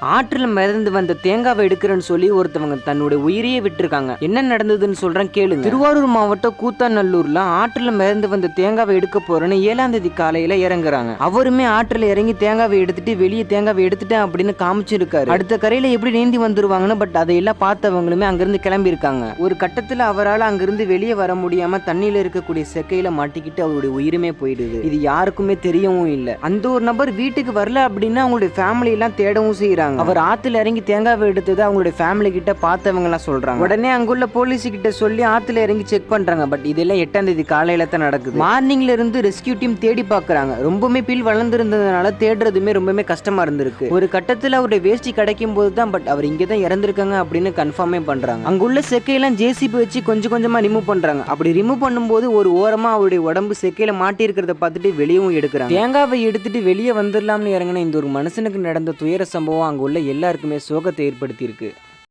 ஆற்றில் மிதந்து வந்த தேங்காவை எடுக்கிறேன்னு சொல்லி ஒருத்தவங்க தன்னுடைய உயிரையே விட்டுருக்காங்க. என்ன நடந்ததுன்னு சொல்றேன் கேளுங்க. திருவாரூர் மாவட்டம் கூத்தாநல்லூர்ல ஆற்றில் மிதந்து வந்த தேங்காவை எடுக்க போறேன்னு ஏழாம் தேதி காலையில இறங்குறாங்க. அவருமே ஆற்றில் இறங்கி தேங்காவை எடுத்துட்டு வெளியே தேங்காவை எடுத்துட்டேன் அப்படின்னு காமிச்சிருக்காரு. அடுத்த கரையில எப்படி நீந்தி வந்துருவாங்கன்னு பட் அதையெல்லாம் பார்த்தவங்களுமே அங்கிருந்து கிளம்பி இருக்காங்க ஒரு கட்டத்துல அவரால் அங்கிருந்து வெளியே வர முடியாம தண்ணியில இருக்கக்கூடிய செக்கையில மாட்டிக்கிட்டு அவருடைய உயிருமே போயிடுது. இது யாருக்குமே தெரியவும் இல்லை. அந்த ஒரு நபர் வீட்டுக்கு வரல அப்படின்னா அவங்களுடைய ஃபேமிலி எல்லாம் தேடவும் செய்யறாங்க அவர் ஆத்துல இறங்கி தேங்காவை எடுத்தது அவங்களுடைய ஃபேமிலி கிட்ட பார்த்தவங்க எல்லாம் சொல்றாங்க. உடனே அங்குள்ள போலீஸ் கிட்ட சொல்லி ஆத்துல இறங்கி செக் பண்றாங்க. பட் இதெல்லாம் எட்டாம் தேதி காலையில தான் நடக்குது. மார்னிங்ல இருந்து ரெஸ்கியூ டீம் தேடி பார்க்கறாங்க. ரொம்பவுமே பில் வளர்ந்துருந்ததுனால தேடுறதுமே ரொம்பவுமே கஷ்டமா இருந்திருக்கு. ஒரு கட்டத்துல அவருடைய வேஷ்டி கிடைக்கும் போது தான் பட் அவர் இங்கே தான் இறந்திருக்காங்க அப்படின்னு கன்ஃபார்மே பண்றாங்க. அங்குள்ள செக்கையெல்லாம் ஜேசிபி வச்சு கொஞ்சம் கொஞ்சமா ரிமூவ் பண்றாங்க. அப்படி ரிமூவ் பண்ணும்போது ஒரு ஓரமா அவருடைய உடம்பு செக்கையில மாட்டி இருக்கிறத பார்த்துட்டு வெளியவும் எடுக்கிறாங்க. தேங்காவை எடுத்துட்டு வெளியே வந்துடலாம்னு இறங்கின இந்த ஒரு மனுஷனுக்கு நடந்த துயர சம்பவம் அங்க உள்ள எல்லாருக்குமே சோகத்தை ஏற்படுத்தியிருக்கு.